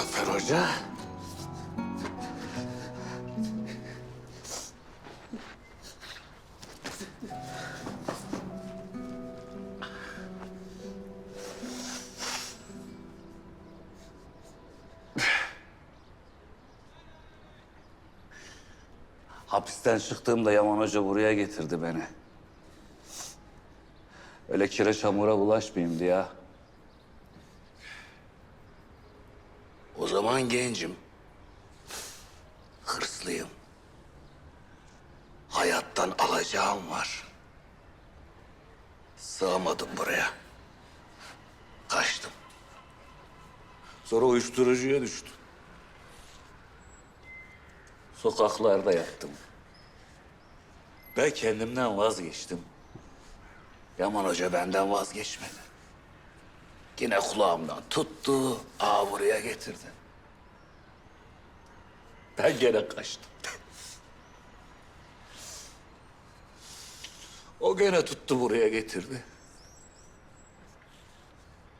Muzaffer Hoca. Hapisten çıktığımda Yaman Hoca buraya getirdi beni. Öyle kire çamura bulaşmayayım diye. O zaman gencim. Hırslıyım. Hayattan alacağım var. Sığamadım buraya. Kaçtım. Sonra uyuşturucuya düştüm. Sokaklarda yattım. Ben kendimden vazgeçtim. Yaman Hoca benden vazgeçmedi. Yine kulağımdan tuttu, ağa buraya getirdi. Ben gene kaçtım. O gene tuttu buraya getirdi.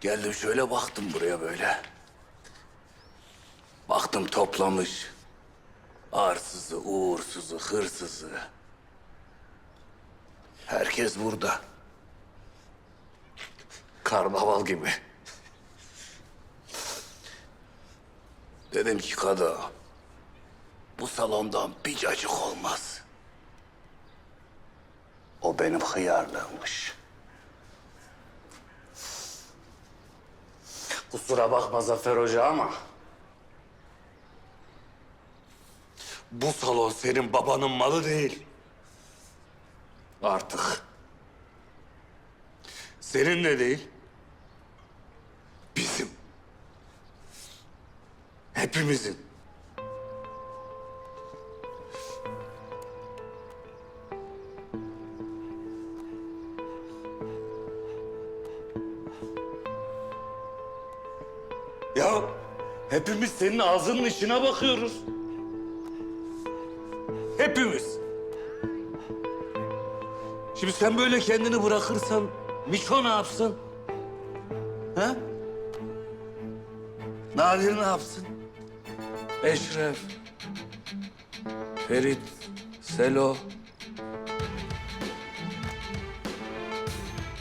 Geldim şöyle baktım buraya böyle. Baktım toplamış. Arsızı, uğursuzu, hırsızı. Herkes burada. Karnaval gibi. Dedim ki kadı, bu salondan bir cacık olmaz. O benim hıyarlığımmış. Kusura bakma Zafer Hoca ama Bu salon senin babanın malı değil. Artık. Senin de değil. Bizim. Hepimizin. Ya hepimiz senin ağzının içine bakıyoruz. Hepimiz. Şimdi sen böyle kendini bırakırsan Miço ne yapsın? Ha? Nadir ne yapsın? Eşref, Ferit, Selo.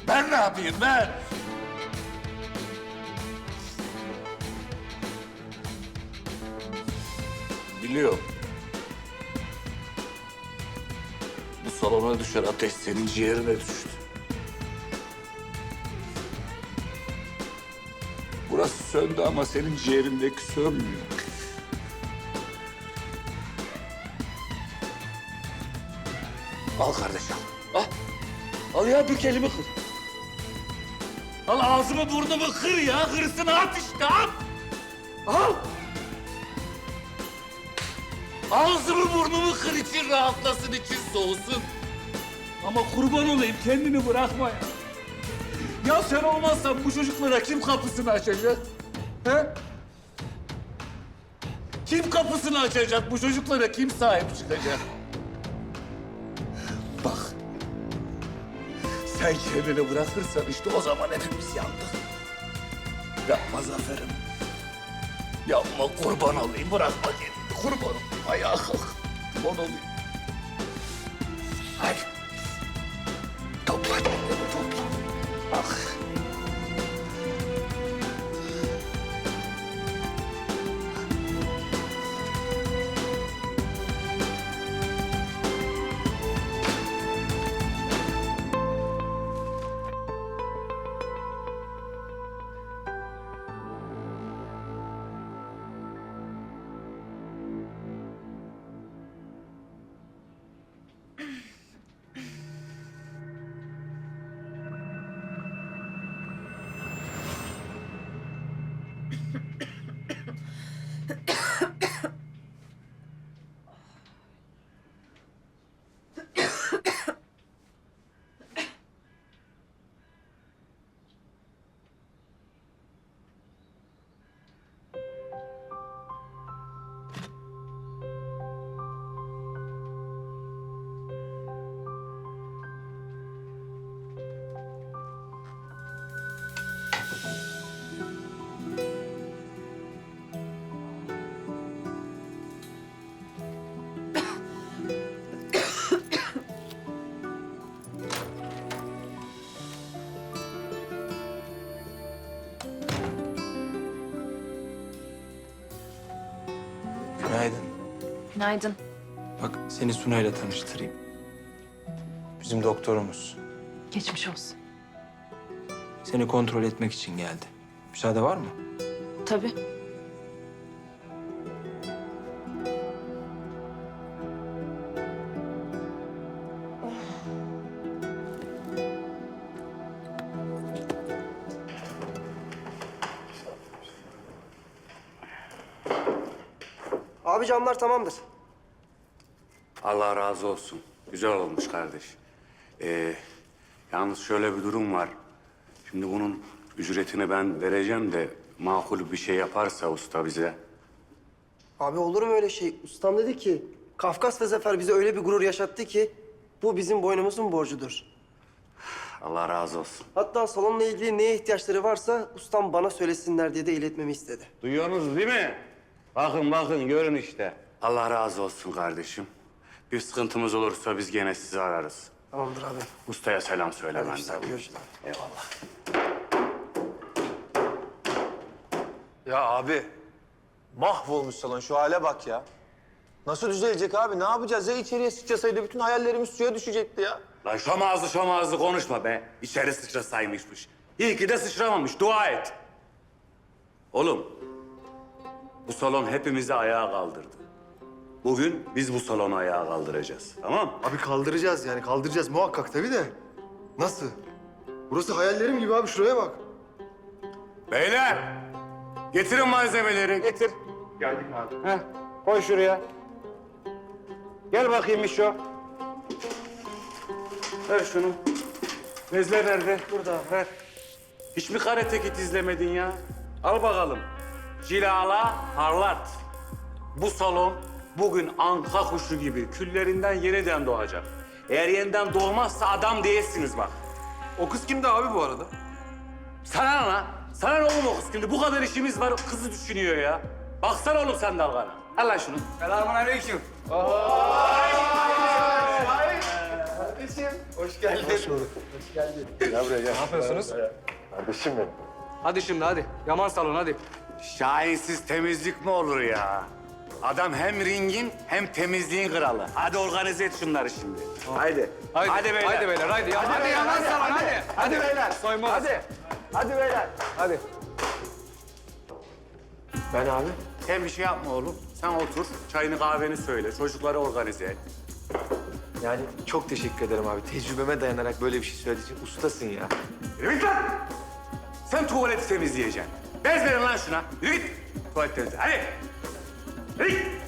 Ben ne yapayım ben? Biliyorum. Bu salona düşen ateş senin ciğerine düştü. Burası söndü ama senin ciğerindeki sönmüyor. Al kardeşim. Al. Al ya bir kelime kır. Al ağzımı burnumu kır ya. Hırsını at işte at. Al. Ağzımı burnumu kır için rahatlasın için soğusun. Ama kurban olayım kendini bırakma ya. Ya sen olmazsan bu çocuklara kim kapısını açacak? He? Kim kapısını açacak? Bu çocuklara kim sahip çıkacak? Bak. Sen kendini bırakırsan işte o zaman hepimiz yandık. Yapma Zafer'im. Yapma kurban olayım. Bırakma kendini. Kurban olayım. Ayağa kalk. Kurban olayım. Hadi. Günaydın. Bak seni Sunay'la tanıştırayım. Bizim doktorumuz. Geçmiş olsun. Seni kontrol etmek için geldi. Müsaade var mı? Tabii. Abi camlar tamamdır. Allah razı olsun. Güzel olmuş kardeş. Ee, yalnız şöyle bir durum var. Şimdi bunun ücretini ben vereceğim de makul bir şey yaparsa usta bize. Abi olur mu öyle şey? Ustam dedi ki Kafkas ve Zafer bize öyle bir gurur yaşattı ki bu bizim boynumuzun borcudur. Allah razı olsun. Hatta salonla ilgili neye ihtiyaçları varsa ustam bana söylesinler diye de iletmemi istedi. Duyuyorsunuz değil mi? Bakın bakın görün işte. Allah razı olsun kardeşim. Bir sıkıntımız olursa biz gene sizi ararız. Tamamdır abi. Ustaya selam söyle benden. Görüşürüz. Eyvallah. Ya abi mahvolmuş salon şu hale bak ya. Nasıl düzelecek abi? Ne yapacağız? Ya içeriye sıçrasaydı bütün hayallerimiz suya düşecekti ya. Lan şom ağzı şom ağzı konuşma be. İçeri sıçrasaymışmış. İyi ki de sıçramamış. Dua et. Oğlum, bu salon hepimizi ayağa kaldırdı. Bugün biz bu salonu ayağa kaldıracağız. Tamam mı? Abi kaldıracağız yani kaldıracağız muhakkak tabii de. Nasıl? Burası hayallerim gibi abi şuraya bak. Beyler, getirin malzemeleri. Getir. Geldik abi. Heh, koy şuraya. Gel bakayım Mişo. Ver şunu. Bezler nerede? Burada. Ver. Hiç mi karate kit izlemedin ya? Al bakalım. Cilala harlat. Bu salon bugün anka kuşu gibi küllerinden yeniden doğacak. Eğer yeniden doğmazsa adam değilsiniz bak. O kız kimdi abi bu arada? Sana ne lan? Sana ne oğlum o kız kimdi? Bu kadar işimiz var, kızı düşünüyor ya. Baksana oğlum sen dalgana. Al lan şunu. Selamun aleyküm. Hadi şimdi hadi. Yaman salon hadi. Şahinsiz temizlik mi olur ya? Adam hem ringin hem temizliğin kralı. Hadi organize et şunları şimdi. Haydi. Haydi, Hadi beyler. Hadi beyler hadi. Hadi, hadi yaman salon hadi. Hadi beyler. Soymaz. Hadi. Hadi beyler. Hadi. Ben abi. Sen bir şey yapma oğlum. Sen otur, çayını kahveni söyle, çocukları organize et. Yani çok teşekkür ederim abi. Tecrübeme dayanarak böyle bir şey söylediğin için ustasın ya. Yürü git lan! Sen tuvaleti temizleyeceksin. Bez verin lan şuna. Yürü git. Hadi. Git.